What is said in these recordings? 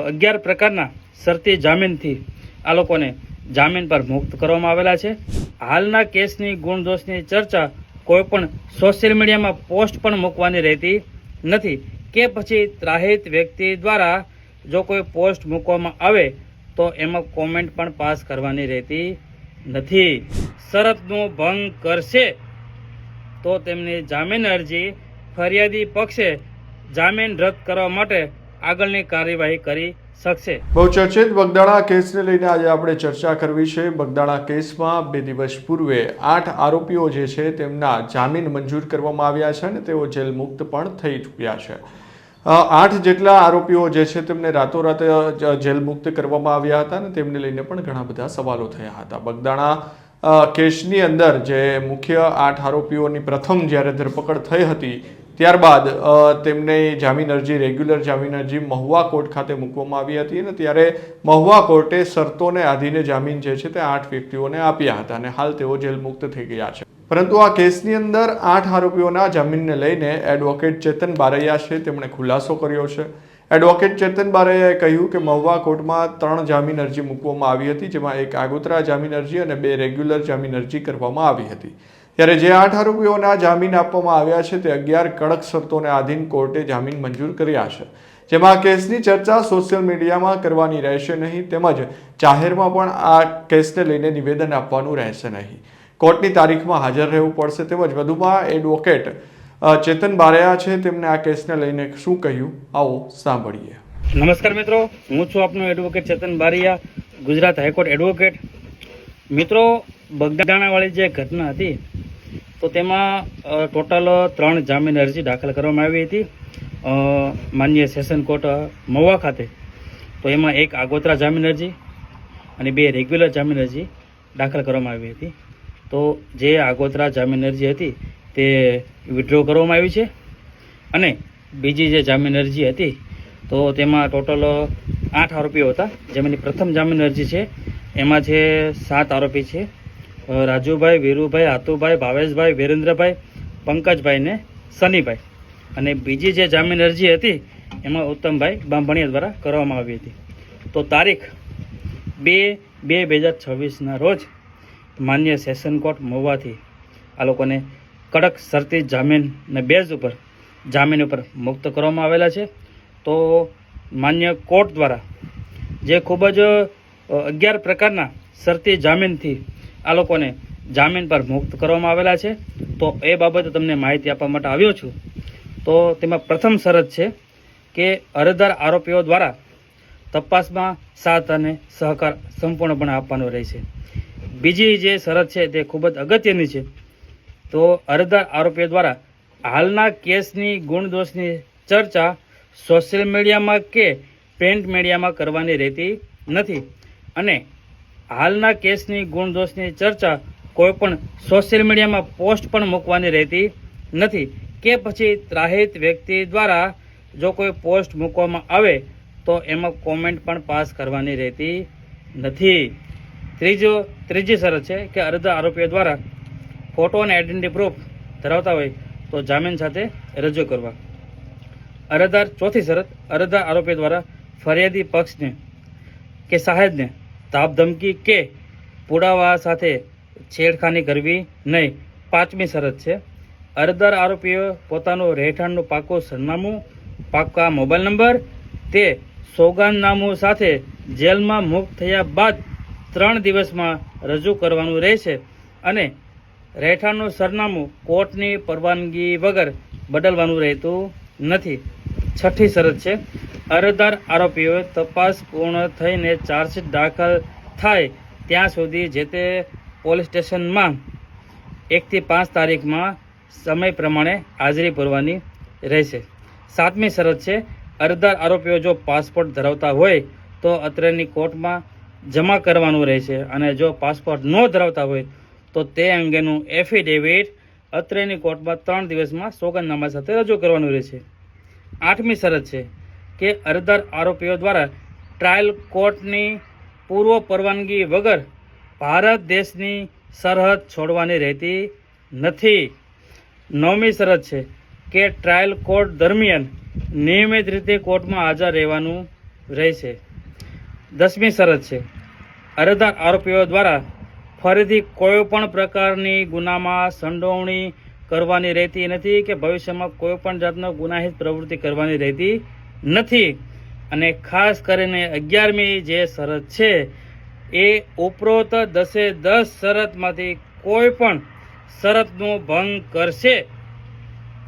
અગિયાર પ્રકારના શરતી જામીનથી આ લોકોને જામીન પર મુક્ત કરવામાં આવેલા છે. હાલના કેસની ગુણદોષની ચર્ચા કોઈ પણ સોશિયલ મીડિયામાં પોસ્ટ પણ મૂકવાની રહેતી નથી કે પછી ત્રાહિત વ્યક્તિ દ્વારા જો કોઈ પોસ્ટ મૂકવામાં આવે તો એમાં કોમેન્ટ પણ પાસ કરવાની રહેતી નથી. શરતનો ભંગ કરશે તો તેમની જામીન અરજી ફરિયાદી પક્ષે જામીન રદ કરવા માટે આગળની કાર્યવાહી કરી શકશે. બહુ ચર્ચિત બગદાણા કેસને લઈને આજે આપણે ચર્ચા કરવી છે. બગદાણા કેસમાં બે દિવસ પૂર્વે આઠ આરોપીઓ જે છે તેમના જામીન મંજૂર કરવામાં આવ્યા છે અને તેઓ જેલ મુક્ત પણ થઈ ચૂક્યા છે. આઠ જેટલા આરોપીઓ જે છે તેમને રાતોરાત જેલ મુક્ત કરવામાં આવ્યા હતા અને તેમને લઈને પણ ઘણા બધા સવાલો થયા હતા. બગદાણા કેસની અંદર જે મુખ્ય આઠ આરોપીઓની પ્રથમ જ્યારે ધરપકડ થઈ હતી ત્યારબાદ તેમને જામીન અરજી, રેગ્યુલર જામીન અરજી મહુવા કોર્ટ ખાતે મૂકવામાં આવી હતી અને ત્યારે મહુવા કોર્ટે શરતોને આધીને જામીન જે છે તે આઠ વ્યક્તિઓને આપ્યા હતા અને હાલ તેઓ જેલ મુક્ત થઈ ગયા છે. પરંતુ આ કેસની અંદર આઠ આરોપીઓના જામીનને લઈને એડવોકેટ ચેતન બારૈયા છે તેમણે ખુલાસો કર્યો છે. એડવોકેટ ચેતન બારૈયાએ કહ્યું કે મહુવા કોર્ટમાં ત્રણ જામીન અરજી મૂકવામાં આવી હતી, જેમાં એક આગોતરા જામીન અરજી અને બે રેગ્યુલર જામીન અરજી કરવામાં આવી હતી. ત્યારે જે આઠ આરોપીઓના જામીન આપવામાં આવ્યા છે તે અગિયાર કડક શરતોને આધીન કોર્ટે જામીન મંજૂર કર્યા છે. જેમાં કેસની ચર્ચા સોશિયલ મીડિયામાં કરવાની રહેશે નહીં, તેમજ જાહેરમાં પણ આ કેસને લઈને નિવેદન આપવાનું રહેશે નહીં. કોર્ટની તારીખમાં હાજર રહેવું પડશે, તેમજ વધુમાં એડવોકેટ ચેતન બારૈયા છે, તેમને આ કેસને લઈને શું કહ્યું? આવો સાંભળીએ. નમસ્કાર મિત્રો, હું છું આપનો advocate Chetan Bariya, Gujarat high court advocate. મિત્રો, બગદાણાવાળી જે ઘટના હતી તો તેમાં ટોટલ ત્રણ જામીન અરજી દાખલ કરવામાં આવી હતી. માન્ય સેશન કોર્ટ મહુવા ખાતે. તો એમાં એક આગોતરા જામીન અરજી અને બે રેગ્યુલર જામીન અરજી દાખલ કરવામાં આવી હતી. તો જે આગોતરા જામીન અરજી હતી, તે વિડ્રો કરવામાં આવી છે. અને બીજી જે જામીન અરજી હતી, તો તેમાં ટોટલ આઠ આરોપીઓ હતા. જેમાંની પ્રથમ જામીન અરજી છે, એમાં છે સાત આરોપી છે. રાજુભાઈ, વીરુભાઈ હાતુભાઈ ભાવેશભાઈ, વિરેન્દ્રભાઈ, પંકજભાઈ ને સનીભાઈ અને બીજી જે જામીન અરજી હતી, એમાં ઉત્તમભાઈ બાંભણીયા દ્વારા કરવામાં આવી હતી. તો તારીખ બે બે બે હજાર છવ્વીસના રોજ માન્ય સેશન કોર્ટ મોવાથી આ લોકોને કડક શરતી જામીન ને બેઝ ઉપર જામીન ઉપર મુક્ત કરવામાં આવેલા છે. તો માન્ય કોર્ટ દ્વારા જે ખૂબ જ અગિયાર પ્રકારના શરતી જામીનથી આ લોકોને જામીન પર મુક્ત કરવામાં આવેલા છે. તો એ બાબતે તમને માહિતી આપવા માટે આવ્યો છું. તો તેમાં પ્રથમ શરત છે કે અરજદાર આરોપીઓ દ્વારા તપાસમાં સાથ અને સહકાર સંપૂર્ણપણે આપવાનો રહેશે બીજી જે શરત છે તે ખૂબ જ અગત્યની છે. તો અરજદાર આરોપીઓ દ્વારા હાલના કેસની ગુણદોષની ચર્ચા સોશિયલ મીડિયામાં કે પ્રિન્ટ મીડિયામાં કરવાની રહેતી નથી. અને હાલના કેસની ગુણદોષની ચર્ચા કોઈ પણ સોશિયલ મીડિયામાં પોસ્ટ પણ મૂકવાની રહેતી નથી કે પછી ત્રાહિત વ્યક્તિ દ્વારા જો કોઈ પોસ્ટ મૂકવામાં આવે તો એમાં કોમેન્ટ પણ પાસ કરવાની રહેતી નથી. ત્રીજો, ત્રીજી શરત છે કે અરજદાર આરોપીઓ દ્વારા ફોટો અને આઈડેન્ટિટી પ્રૂફ ધરાવતા હોય તો જામીન સાથે રજૂ કરવા. અરજદાર ચોથી શરત, અરજદાર આરોપી દ્વારા ફરિયાદી પક્ષને કે સાહેબને તાપ ધમકી કે પુરાવા સાથે છેડખાની કરવી નહીં. પાંચમી શરત છે. અરજદાર આરોપીઓ પોતાનું રહેઠાણનું પાકું સરનામું, પાકા મોબાઈલ નંબર, તે સોગંદનામું સાથે જેલમાં મુક્ત થયા બાદ ત્રણ દિવસમાં રજૂ કરવાનું રહેશે અને રહેઠાણનું સરનામું કોર્ટની પરવાનગી વગર બદલવાનું રહેતું નથી. છઠ્ઠી શરત છે. અરજદાર આરોપીઓ તપાસ પૂર્ણ થઈને ચાર્જશીટ દાખલ થાય ત્યાં સુધી જે તે પોલીસ સ્ટેશનમાં એકથી પાંચ તારીખમાં સમય પ્રમાણે હાજરી પૂરવાની રહેશે. સાતમી શરત છે, અરજદાર આરોપીઓ જો પાસપોર્ટ ધરાવતા હોય તો અત્રેની કોર્ટમાં જમા કરવાનું રહેશે અને જો પાસપોર્ટ ન ધરાવતા હોય તો તે અંગેનું એફિડેવિટ અત્રેની કોર્ટમાં ત્રણ દિવસમાં સોગંદનામા સાથે રજૂ કરવાનું રહેશે. આઠમી શરત છે કે અરજદાર આરોપીઓ દ્વારા ટ્રાયલ કોર્ટની પૂર્વ પરવાનગી વગર ભારત દેશની સરહદ છોડવાની રહેતી નથી. નવમી શરત છે કે ટ્રાયલ કોર્ટ દરમિયાન નિયમિત રીતે કોર્ટમાં હાજર રહેવાનું રહેશે. દસમી શરત છે, અરજદાર આરોપીઓ દ્વારા ફરીથી કોઈ પણ પ્રકારની ગુનામાં સંડોવણી કરવાની રહેતી નથી કે ભવિષ્યમાં કોઈ પણ જાતનો ગુનાહિત પ્રવૃત્તિ કરવાની રહેતી નથી. અને ખાસ કરીને અગિયારમી જે શરત છે, એ ઉપરોક્ત દસે દસ શરતમાંથી કોઈ પણ શરતનો ભંગ કરશે.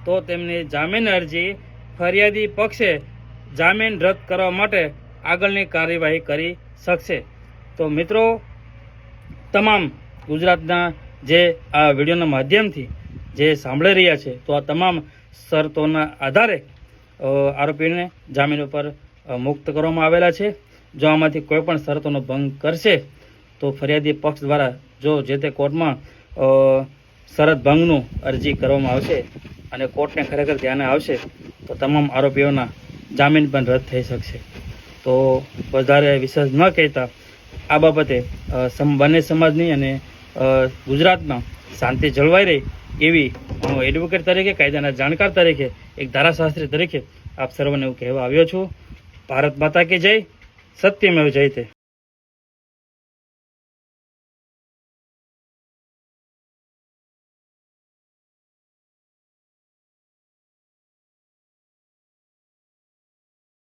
તો તેમની જામીન અરજી ફરિયાદી પક્ષે જામીન રદ કરવા માટે આગળની કાર્યવાહી કરી શકશે. તો મિત્રો, તમામ ગુજરાતના જે આ વિડીયોના માધ્યમથી જે સાંભળી રહ્યા છે, તો આ તમામ શરતોના આધારે આરોપીને જામીન ઉપર મુક્ત કરવામાં આવેલા છે. જો આમાંથી કોઈ પણ શરતોનો ભંગ કરશે, તો ફરિયાદી પક્ષ દ્વારા જો જે તે કોર્ટમાં શરત ભંગનું અરજી કરવામાં આવશે અને કોર્ટને ખરેખર ધ્યાને આવશે, તો તમામ આરોપીઓના જામીન પણ રદ થઈ શકશે. તો વધારે વિશેષ ન કહેતા, આ બાબતે બંને સમાજની અને ગુજરાતમાં શાંતિ જળવાઈ રહે એવી હું એડવોકેટ તરીકે, કાયદાના જાણકાર તરીકે, એક ધારાશાસ્ત્રી તરીકે આપ સર્વને હું કહેવા આવ્યો છું. ભારત માતા કે જય, સત્યમેવ જયતે